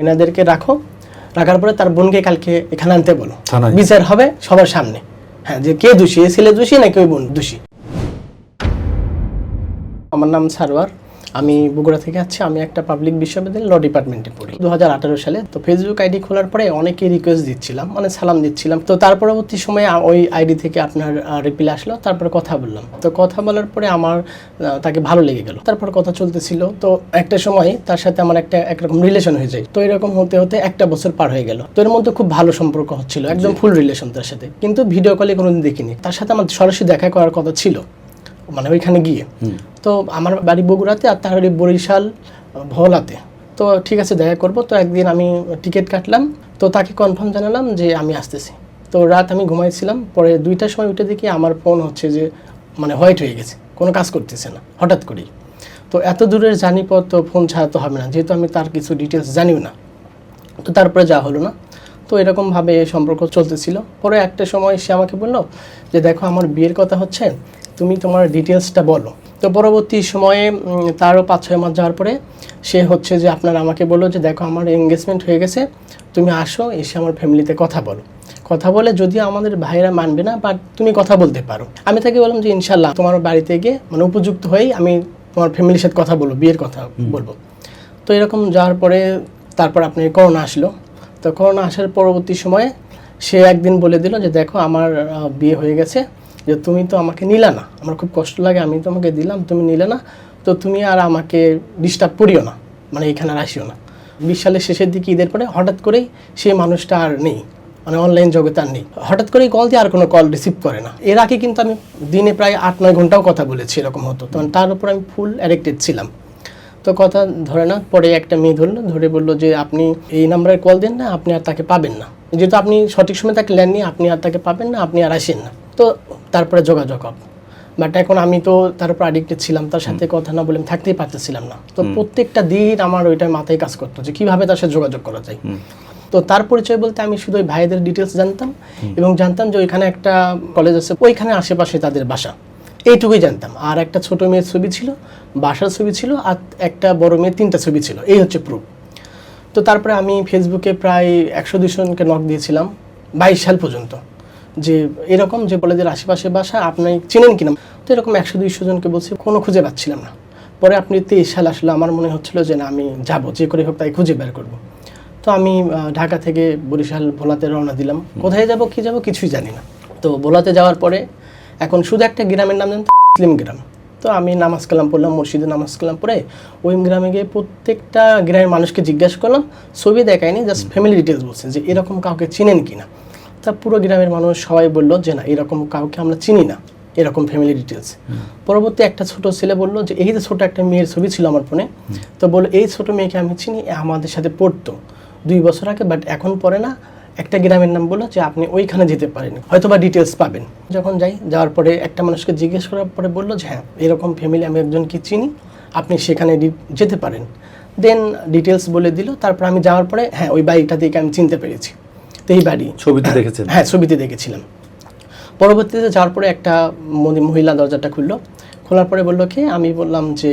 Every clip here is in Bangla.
এনাদেরকে রাখো। রাখার পরে তার বোনকে কালকে এখানে আনতে বলো। বিচার হবে সবার সামনে। হ্যাঁ যে কে দোষী? এ ছেলে দোষী নাকি ওই বোন দোষী? আমার নাম সারওয়ার আমি বগুড়া থেকে আছি আমি একটা পাবলিক বিশ্ববিদ্যালয় ল ডিপার্টমেন্টে পড়ি। দু হাজার আঠারো সালে তো ফেসবুক আইডি খোলার পরে অনেকে রিকোয়েস্ট দিচ্ছিলাম মানে সালাম দিচ্ছিলাম। তো তার পরবর্তী সময়ে ওই আইডি থেকে আপনার রিপ্লাই আসলো তারপরে কথা বললাম। তো কথা বলার পরে আমার তাকে ভালো লেগে গেল। তারপর কথা চলতেছিল তো একটা সময় তার সাথে আমার একটা একরকম রিলেশন হয়ে যায়। তো এরকম হতে হতে একটা বছর পার হয়ে গেল। তো এর মধ্যে খুব ভালো সম্পর্ক হচ্ছিল একদম ফুল রিলেশন তার সাথে। কিন্তু ভিডিও কলে কোনোদিন দেখিনি। তার সাথে আমার সরাসরি দেখা করার কথা ছিল। মানে ওইখানে গিয়ে। তো আমার বাড়ি বগুড়াতে আর তার বাড়ি বরিশাল ভোলাতে। তো ঠিক আছে দেখা করব। তো একদিন আমি টিকিট কাটলাম। তো তাকে কনফার্ম জানালাম যে আমি আসতেছি। তো রাত আমি ঘুমাইছিলাম। পরে দুইটার সময় উঠে দেখি আমার ফোন হচ্ছে যে মানে হোয়াইট হয়ে গেছে। কোনো কাজ করতেছে না হঠাৎ করেই। তো এত দূরের জানি পর তো ফোন ছাড়া তো হবে না। যেহেতু আমি তার কিছু ডিটেলস জানিও না। তো তারপরে যা হলো না। তো এরকমভাবে সম্পর্ক চলতেছিল। পরে একটা সময় সে আমাকে বলল যে দেখো আমার বিয়ের কথা হচ্ছে। তুমি তোমার ডিটেলসটা বলো। তো পরবর্তী সময়ে তারও পাঁচ ছয় মাস যাওয়ার পরে সে হচ্ছে যে আপনার আমাকে বলল যে দেখো আমার এঙ্গেজমেন্ট হয়ে গেছে তুমি আসো এসে আমার ফ্যামিলিতে কথা বলো। কথা বলে যদিও আমাদের ভাইরা মানবে না বাট তুমি কথা বলতে পারো। আমি তাকে বললাম যে ইনশাল্লাহ তোমার বাড়িতে গিয়ে মানে উপযুক্ত হয়েই আমি তোমার ফ্যামিলির সাথে কথা বলব বিয়ের কথা বলব। তো এরকম যাওয়ার পরে তারপর আপনি করোনা আসলো। তো করোনা আসার পরবর্তী সময়ে সে একদিন বলে দিল যে দেখো আমার বিয়ে হয়ে গেছে যে তুমি তো আমাকে নিলে না। আমার খুব কষ্ট লাগে, আমি তোমাকে দিলাম, তুমি নিলে না। তো তুমি আর আমাকে ডিস্টার্ব করিও না মানে এখানে আর আসিও না। বিশ সালের শেষের দিকে ঈদের পরে হঠাৎ করেই সেই মানুষটা আর নেই মানে অনলাইন জগতে আর নেই। হঠাৎ করেই কল দিয়ে আর কোনো কল রিসিভ করে না। এর আগে কিন্তু আমি দিনে প্রায় আট নয় ঘন্টাও কথা বলেছি এরকম হতো। তখন তার উপর আমি ফুল অ্যাডিক্টেড ছিলাম। তো কথা ধরে না, পরে একটা মেয়ে ধরলো, ধরে বলল যে, আপনি এই নাম্বারে কল দেন না, আপনি আর তাকে পাবেন না। যেহেতু আপনি সঠিক সময় তাকে নেননি, আপনি আর তাকে পাবেন না, আপনি আর আসেন না। তো তারপরে যোগাযোগ হবে। বাট এখন আমি তো তার উপর অ্যাডিক্টেড ছিলাম তার সাথে কথা না বলে থাকতেই পারতেছিলাম না। তো প্রত্যেকটা দিন আমার ওইটা মাথায় কাজ করতো যে কীভাবে তার সাথে যোগাযোগ করা যায়। তো তার পরিচয় বলতে আমি শুধু ওই ভাইদের ডিটেলস জানতাম এবং জানতাম যে ওইখানে একটা কলেজ আছে ওইখানে আশেপাশে তাদের বাসা। এইটুকুই জানতাম। আর একটা ছোট মেয়ের ছবি ছিল বাসার ছবি ছিল আর একটা বড় মেয়ের তিনটা ছবি ছিল। এই হচ্ছে প্রুফ তো তারপরে আমি ফেসবুকে প্রায় একশো দুশোজনকে নক দিয়েছিলাম বাইশ সাল পর্যন্ত। যে এরকম যে বলে যে আশেপাশে বাসা আপনি চেনেন কিনা? তো এরকম একশো দুইশো জনকে বলছি কোনো খুঁজে পাচ্ছিলাম না। পরে আপনি তেইশ সাল আসলে আমার মনে হচ্ছিল যে না আমি যাব যে করে হোক তাই খুঁজে বের করব। তো আমি ঢাকা থেকে বরিশাল ভোলাতে রওনা দিলাম। কোথায় যাব কি যাব কিছুই জানি না। তো ভোলাতে যাওয়ার পরে এখন শুধু একটা গ্রামের নাম জানতো মুসলিম গ্রাম। তো আমি নামাজ কালাম পড়লাম মসজিদে নামাজ কালাম পড়ে ওই গ্রামে গিয়ে প্রত্যেকটা গ্রামের মানুষকে জিজ্ঞাসা করলাম ছবি দেখায়নি জাস্ট ফ্যামিলি ডিটেলস বলছে যে এরকম কাউকে চিনেন কিনা। তা পুরো গ্রামের মানুষ সবাই বলল যে না এরকম কাউকে আমরা চিনি না এরকম ফ্যামিলি ডিটেলস পরবর্তী একটা ছোট ছেলে বলল যে এই যে ছোট একটা মেয়ের ছবি ছিল আমার ফোনে তো বলল এই ছোট মেয়েকে আমি চিনি আমাদের সাথে পড়তো দুই বছর আগে বাট এখন পরে না। একটা গ্রামের নাম বলল যে আপনি ওইখানে যেতে পারেন হয়তো বা ডিটেলস পাবেন। যখন যাই যাওয়ার পরে একটা মানুষকে জিজ্ঞেস করার পরে বলল যে হ্যাঁ এরকম ফ্যামিলি আমি একজনকে চিনি আপনি সেখানে যেতে পারেন। দেন ডিটেলস বলে দিল তারপর আমি যাওয়ার পরে হ্যাঁ ওই বাড়িটা থেকে আমি চিনতে পেরেছি। তো এই বাড়ি ছবিতে দেখেছেন? হ্যাঁ ছবিতে দেখেছিলাম। পরবর্তীতে যাওয়ার পরে একটা মহিলা দরজাটা খুললো। খোলার পরে বলল কি? আমি বললাম যে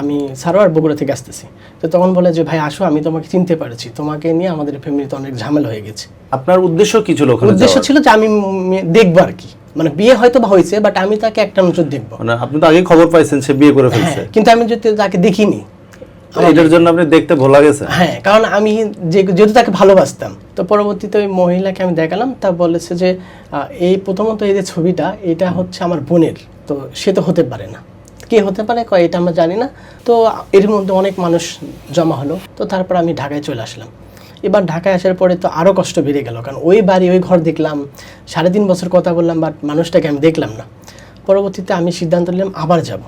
আমি সারোয়ার বগুড়া থেকে আসতেছি। তো তখন বলে যে ভাই আসো আমি তোমাকে চিনতে পারছি। তোমাকে নিয়ে আমাদের ফ্যামিলিতে অনেক ঝামেলা হয়ে গেছে। আপনার উদ্দেশ্য কি ছিল ওখানে উদ্দেশ্য ছিল যে আমি দেখব আর কি। মানে বিয়ে হয়তো বা হয়েছে বাট আমি তাকে একটা নজর দেখব। মানে আপনি তো আগে খবর পাইছেন সে বিয়ে করে হ্যাঁ ফেলছে। কিন্তু আমি যদি তাকে দেখিনি এটার জন্য আপনি দেখতে ভোলা গেছে হ্যাঁ কারণ আমি যেহেতু তাকে ভালোবাসতাম, তো পরবর্তীতে ওই মহিলাকে আমি দেখালাম, তা বলেছে যে এই প্রথমত এই যে ছবিটা, এটা হচ্ছে আমার বোনের, তো সে তো হতে পারে না। কে হতে পারে, কয় এটা আমরা জানি না। তো এর মধ্যে অনেক মানুষ জমা হলো, তো তারপর আমি ঢাকায় চলে আসলাম। এবার ঢাকায় আসার পরে তো আরও কষ্ট বেড়ে গেল, কারণ ওই বাড়ি, ওই ঘর দেখলাম, সাড়ে তিন বছর কথা বললাম, বাট মানুষটাকে আমি দেখলাম না। পরবর্তীতে আমি সিদ্ধান্ত নিলাম আবার যাব।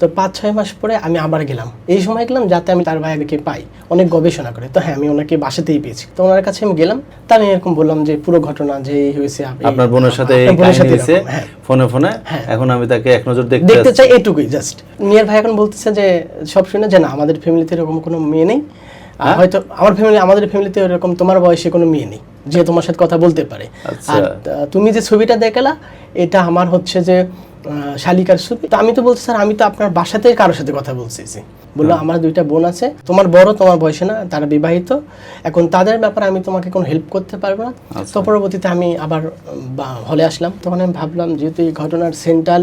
তো পাঁচ ছয় মাস পরে আমি আবার গেলাম। এই সময় গেলাম যাতে আমি তার ভাইকে পাই। অনেক গবেষণা করে। তো হ্যাঁ আমি ওনাকে বাসাতেই পেয়েছি। তো ওনার কাছে আমি গেলাম। তা আমি এরকম বললাম যে পুরো ঘটনা যে হয়েছে আপনার বোনের সাথে বোনের হ্যাঁ। ফোনে ফোনে? এখন আমি তাকে এক নজর দেখতে দেখতে চাই এটুকুই জাস্ট। মেয়ের ভাই এখন বলতেছে যে সব শুনে যে না আমাদের ফ্যামিলিতে এরকম কোনো মেয়ে নেই। হ্যাঁ? হয়তো আমার ফ্যামিলি আমাদের ফ্যামিলিতে এরকম তোমার বয়সে কোনো মেয়ে নেই যে তোমার সাথে কথা বলতে পারে। আচ্ছা। আর তুমি যে ছবিটা দেখালা এটা আমার হচ্ছে যে শালিকার ছবি। তো আমি তো বলছি স্যার আমি তো আপনার বাসাতে কারোর সাথে কথা বলতেছি বলল আমার দুইটা বোন আছে তোমার বড় তোমার বয়সে না তারা বিবাহিত। এখন তাদের ব্যাপারে আমি তোমাকে কোনো হেল্প করতে পারব না। তো পরবর্তীতে আমি আবার হলে আসলাম। তখন আমি ভাবলাম যেহেতু এই ঘটনার সেন্ট্রাল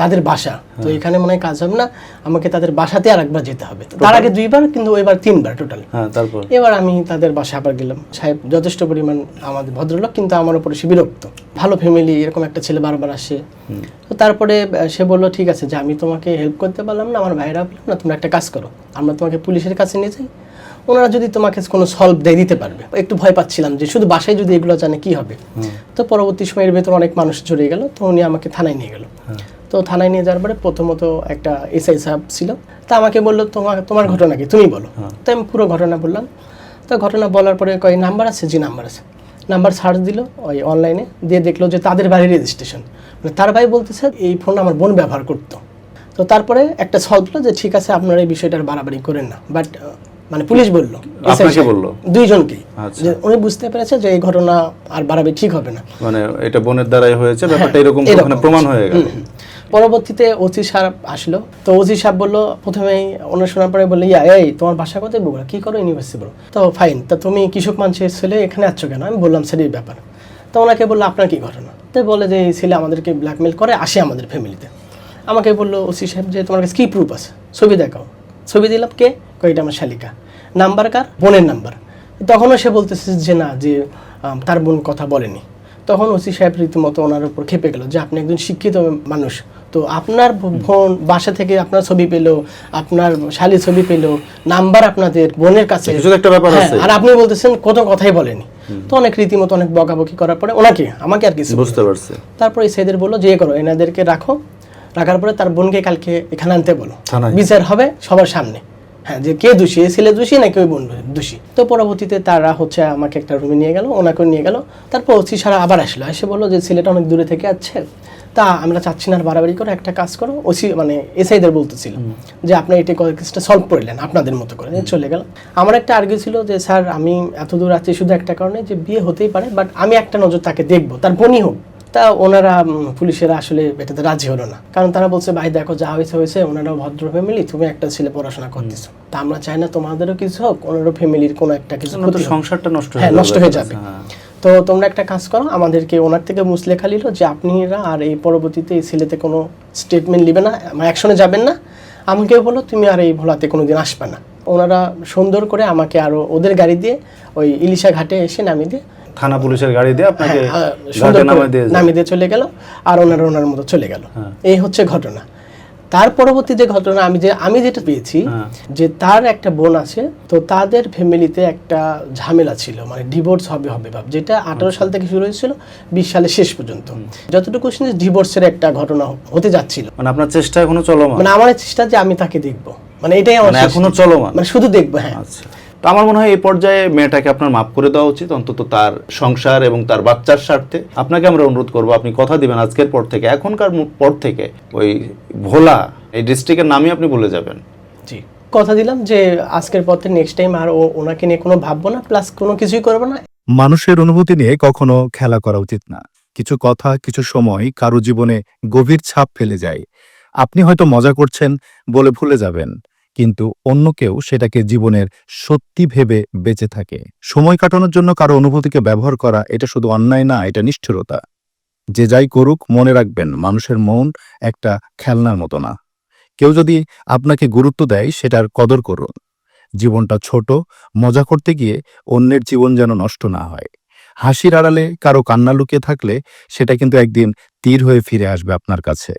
তাদের বাসা। তো এখানে মনে হয় কাজ হবে না আমাকে তাদের বাসাতে আর একবার যেতে হবে। তার আগে দুইবার কিন্তু এবার তিনবার টোটাল হ্যাঁ তারপর? এবার আমি তাদের বাসায় আবার গেলাম। সাহেব যথেষ্ট পরিমাণ আমাদের ভদ্রলোক কিন্তু আমার উপরে সে বিরক্ত। ভালো ফ্যামিলি এরকম একটা ছেলে বারবার আসে। তো তারপরে সে বলল ঠিক আছে যে আমি তোমাকে হেল্প করতে পারলাম না আমার ভাইরা বললাম না তোমরা একটা কাজ করো আমরা তোমাকে পুলিশের কাছে নিয়ে যাই। ওনারা যদি তোমাকে কোনো সলভ দিয়ে দিতে পারবে। একটু ভয় পাচ্ছিলাম যে শুধু বাসায় যদি এগুলো জানে কি হবে? তো পরবর্তী সময়ের ভেতর অনেক মানুষ জড়িয়ে গেল তো উনি আমাকে থানায় নিয়ে গেল। তো থানায় নিয়ে যাওয়ার পরে প্রথমত একটা এসআই সাহেব ছিল। তা আমাকে বলল তোমার তোমার ঘটনা কি? তুমি বলো। তো আমি পুরো ঘটনা বললাম। তো ঘটনা বলার পরে কয় নাম্বার আছে? জি নাম্বার আছে। নাম্বার সার্চ দিল ওই অনলাইনে। দিয়ে দেখল যে তাদের বাড়ির রেজিস্ট্রেশন। মানে তার ভাই বলতেছে এই ফোন আমার বোন ব্যবহার করতো। তো তারপরে একটা সলভ হলো যে ঠিক আছে আপনারা এই বিষয়টার বাড়াবাড়ি করেন না। বাট মানে পুলিশ বলল আপনাকে বলল? দুইজনকেই। আচ্ছা। যে উনি বুঝতে পেরেছে যে এই ঘটনা আর বাড়াবে ঠিক হবে না। মানে এটা বোনের দ্বারাই হয়েছে ব্যাপারটা এরকম হ্যাঁ, প্রমাণ হয়ে গেল। পরবর্তীতে ওসি সাহেব আসলো। তো ওসি সাহেব বলল, প্রথমেই ওনার শোনার পরে বলল, ইয়া, এই, তোমার বাসা কোথায় বগুড়া? কি করো ইউনিভার্সিটি বলো? তো ফাইন তা তুমি কৃষক মানুষের ছেলে, এখানে আছো কেন? আমি বললাম এই ব্যাপার। তো ওনাকে বলল, আপনার কি ঘটনা? তো বলে যে, এই ছেলে আমাদেরকে ব্ল্যাকমেল করে, আসে আমাদের ফ্যামিলিতে আমাকে বলল ওসি সাহেব যে, তোমার কাছে কি প্রুফ আছে? ছবি দেখাও। ছবি দিলাম কে? কয়টা আমার শালিকা। নাম্বার কার? বোনের নাম্বার তখনও সে বলতেছে যে, না, যে তার বোন কথা বলেনি। তখন ওসি সাহেব রীতিমতো ওনার উপর খেপে গেল যে, আপনি একজন শিক্ষিত মানুষ। তো আপনার বোন বাসা থেকে আপনার ছবি পেল আপনার শালি ছবি পেল নাম্বার আপনাদের বোনের কাছে। একটা ব্যাপার হ্যাঁ, আছে। আর আপনি বলতেছেন কোনো কথাই বলেনি। তো অনেক রীতিমতো অনেক বকাবকি করার পরে ওনাকে আমাকে আর কিছু বুঝতে পারছি। তারপরে সেদের বলল যে করো এনাদেরকে রাখো। রাখার পরে তার বোনকে কালকে এখানে আনতে বলো। বিচার হবে সবার সামনে। হ্যাঁ যে কে দোষী এই ছেলে দোষী নাকি ওই বোন দোষী? তো পরবর্তীতে তারা হচ্ছে আমাকে একটা রুমে নিয়ে গেল ওনাকে নিয়ে গেল। তারপর ওসি সারা আবার আসলো। এসে বলল যে ছেলেটা অনেক দূরে থেকে আছে তা আমরা চাচ্ছি না আর বাড়াবাড়ি করে একটা কাজ করো ওসি মানে এসআইদের বলতেছিল যে আপনি এটা কেসটা সলভ করলেন আপনাদের মতো করে। চলে গেল আমার একটা আর্গিউ ছিল যে স্যার আমি এত দূর আছি শুধু একটা কারণে যে বিয়ে হতেই পারে বাট আমি একটা নজর তাকে দেখব। তার বোনই হোক। তা ওনারা পুলিশেরা আসলে এটাতে রাজি হলো না। কারণ তারা বলছে ভাই দেখো যা হয়েছে হয়েছে ওনারাও ভদ্র ফ্যামিলি তুমি একটা ছেলে পড়াশোনা করতেছো। তা আমরা চাই না তোমাদেরও কিছু হোক ওনারও ফ্যামিলির কোনো একটা কিছু। সংসারটা নষ্ট হ্যাঁ হয়ে নষ্ট হয়ে যাবে। হ্যাঁ। তো তোমরা একটা কাজ করো আমাদেরকে ওনার থেকে মুসলেখা নিল যে আপনিরা আর এই পরবর্তীতে এই ছেলেতে কোনো স্টেটমেন্ট নেবে না অ্যাকশনে যাবেন না আমাকে বলো তুমি আর এই ভোলাতে কোনো দিন আসবে না ওনারা সুন্দর করে আমাকে আরও ওদের গাড়ি দিয়ে ওই ইলিশা ঘাটে এসে নামিয়ে দিয়ে থানা পুলিশের গাড়ি দিয়ে আপনাকে হ্যাঁ, নামিয়ে দিয়ে যায়। নামিয়ে দিয়ে চলে গেল আর ওনার ওনার মতো চলে গেল হ্যাঁ। এই হচ্ছে ঘটনা তার পরবর্তী যে ঘটনা আমি যে আমি যেটা পেয়েছি হ্যাঁ। যে তার একটা বোন আছে তো তাদের ফ্যামিলিতে একটা ঝামেলা ছিল মানে ডিভোর্স হবে হবে ভাব যেটা আঠারো সাল থেকে শুরু হয়েছিল বিশ সালে শেষ পর্যন্ত। যতটুকু শুনেছি ডিভোর্সের একটা ঘটনা হতে যাচ্ছিল। মানে আপনার চেষ্টা এখনও চলমান? মানে আমার চেষ্টা যে আমি তাকে দেখব। মানে এটাই আমার মানে এখনও চলো চলমান? মানে শুধু দেখব হ্যাঁ। আচ্ছা। তো আমার মনে হয় এই পর্যায়ে মেয়েটাকে আপনার মাফ করে দেওয়া উচিত। অন্তত তার সংসার এবং তার বাচ্চার স্বার্থে আপনাকে আমরা অনুরোধ করব আপনি কথা দিবেন আজকের পর থেকে। এখনকার পর থেকে ওই ভোলা এই ডিস্ট্রিক্টের নামই আপনি বলে যাবেন। জি। কথা দিলাম যে আজকের পর থেকে নেক্সট টাইম আর ও- ওনাকে নিয়ে কোনো ভাববো না প্লাস কোনো কিছুই করব না। মানুষের অনুভূতি নিয়ে কখনো খেলা করা উচিত না। কিছু কথা কিছু সময় কারও জীবনে গভীর ছাপ ফেলে যায়। আপনি হয়তো মজা করছেন বলে ভুলে যাবেন। কিন্তু অন্য কেউ সেটাকে জীবনের সত্যি ভেবে বেঁচে থাকে। সময় কাটানোর জন্য কারও অনুভূতিকে ব্যবহার করা, এটা শুধু অন্যায় না, এটা নিষ্ঠুরতা। যে যাই করুক, মনে রাখবেন, মানুষের মন একটা খেলনার মতো না। কেউ যদি আপনাকে গুরুত্ব দেয়, সেটার কদর করুন। জীবনটা ছোট, মজা করতে গিয়ে অন্যের জীবন যেন নষ্ট না হয়। হাসির আড়ালে কারও কান্না লুকিয়ে থাকলে সেটা কিন্তু একদিন তীর হয়ে ফিরে আসবে আপনার কাছে।